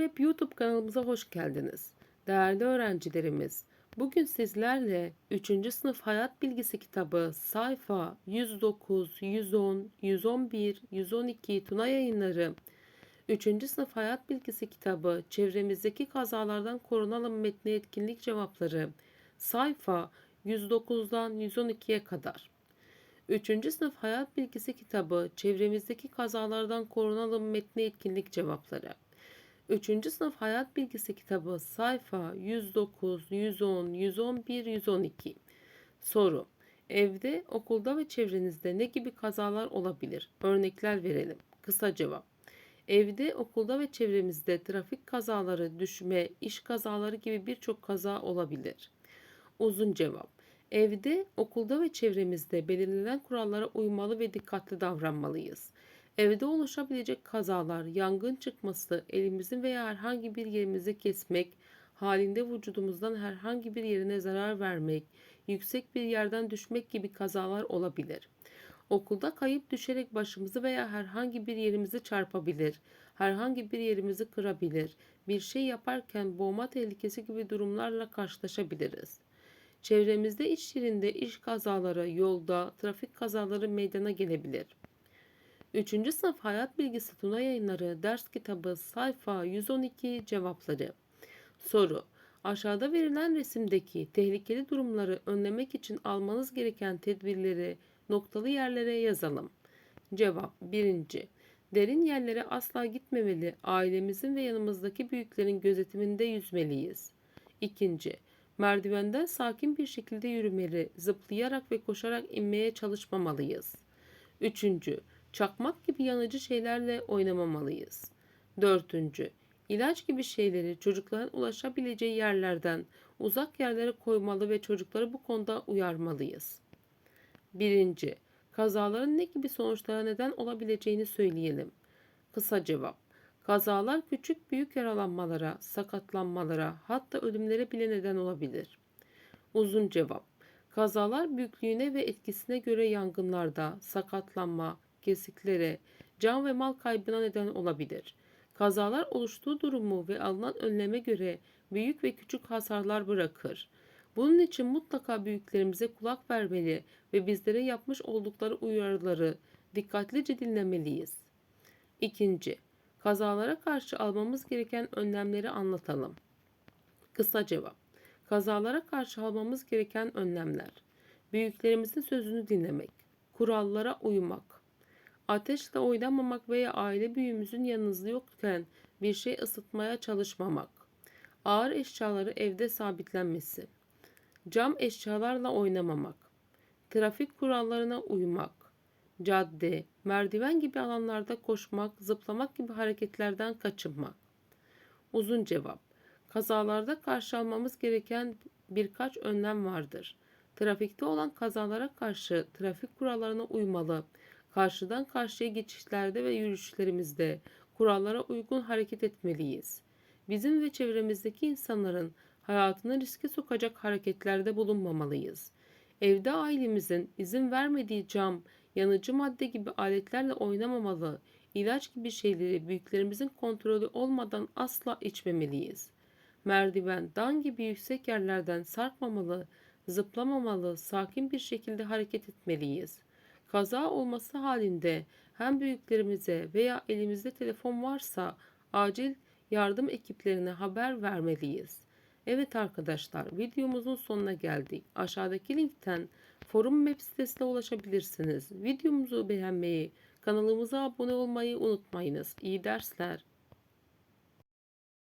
Map YouTube kanalımıza hoş geldiniz. Değerli öğrencilerimiz, bugün sizlerle 3. sınıf hayat bilgisi kitabı sayfa 109, 110, 111, 112 Tuna yayınları 3. sınıf hayat bilgisi kitabı çevremizdeki kazalardan korunalım metni etkinlik cevapları sayfa 109'dan 112'ye kadar. 3. sınıf hayat bilgisi kitabı çevremizdeki kazalardan korunalım metni etkinlik cevapları. 3. sınıf hayat bilgisi kitabı sayfa 109, 110, 111, 112. Soru. Evde, okulda ve çevrenizde ne gibi kazalar olabilir? Örnekler verelim. Kısa cevap. Evde, okulda ve çevremizde trafik kazaları, düşme, iş kazaları gibi birçok kaza olabilir. Uzun cevap. Evde, okulda ve çevremizde belirlenen kurallara uymalı ve dikkatli davranmalıyız. Evde oluşabilecek kazalar, yangın çıkması, elimizin veya herhangi bir yerimizi kesmek, halinde vücudumuzdan herhangi bir yerine zarar vermek, yüksek bir yerden düşmek gibi kazalar olabilir. Okulda kayıp düşerek başımızı veya herhangi bir yerimizi çarpabilir, herhangi bir yerimizi kırabilir, bir şey yaparken boğma tehlikesi gibi durumlarla karşılaşabiliriz. Çevremizde iş yerinde iş kazaları, yolda, trafik kazaları meydana gelebilir. 3. sınıf hayat bilgisi Tuna yayınları ders kitabı sayfa 112 cevapları. Soru. Aşağıda verilen resimdeki tehlikeli durumları önlemek için almanız gereken tedbirleri noktalı yerlere yazalım. Cevap 1. Derin yerlere asla gitmemeli, ailemizin ve yanımızdaki büyüklerin gözetiminde yüzmeliyiz. 2. Merdivenden sakin bir şekilde yürümeli, zıplayarak ve koşarak inmeye çalışmamalıyız. 3. Çakmak gibi yanıcı şeylerle oynamamalıyız. 4. İlaç gibi şeyleri çocukların ulaşabileceği yerlerden uzak yerlere koymalı ve çocukları bu konuda uyarmalıyız. 1. Kazaların ne gibi sonuçlara neden olabileceğini söyleyelim. Kısa cevap. Kazalar küçük büyük yaralanmalara, sakatlanmalara, hatta ölümlere bile neden olabilir. Uzun cevap. Kazalar büyüklüğüne ve etkisine göre yangınlarda, sakatlanma, kesiklere, can ve mal kaybına neden olabilir. Kazalar oluştuğu durumu ve alınan önleme göre büyük ve küçük hasarlar bırakır. Bunun için mutlaka büyüklerimize kulak vermeli ve bizlere yapmış oldukları uyarıları dikkatlice dinlemeliyiz. İkinci, kazalara karşı almamız gereken önlemleri anlatalım. Kısa cevap. Kazalara karşı almamız gereken önlemler. Büyüklerimizin sözünü dinlemek, kurallara uymak, ateşle oynamamak veya aile büyüğümüzün yanınızda yokken bir şey ısıtmaya çalışmamak, ağır eşyaları evde sabitlenmesi, cam eşyalarla oynamamak, trafik kurallarına uymak, cadde, merdiven gibi alanlarda koşmak, zıplamak gibi hareketlerden kaçınmak. Uzun cevap. Kazalarda karşı almamız gereken birkaç önlem vardır. Trafikte olan kazalara karşı trafik kurallarına uymalı, karşıdan karşıya geçişlerde ve yürüyüşlerimizde kurallara uygun hareket etmeliyiz. Bizim ve çevremizdeki insanların hayatını riske sokacak hareketlerde bulunmamalıyız. Evde ailemizin izin vermediği cam, yanıcı madde gibi aletlerle oynamamalı, ilaç gibi şeyleri büyüklerimizin kontrolü olmadan asla içmemeliyiz. Merdiven, dan gibi yüksek yerlerden sarkmamalı, zıplamamalı, sakin bir şekilde hareket etmeliyiz. Kaza olması halinde hem büyüklerimize veya elimizde telefon varsa acil yardım ekiplerine haber vermeliyiz. Evet arkadaşlar videomuzun sonuna geldik. Aşağıdaki linkten forum web sitesine ulaşabilirsiniz. Videomuzu beğenmeyi, kanalımıza abone olmayı unutmayınız. İyi dersler.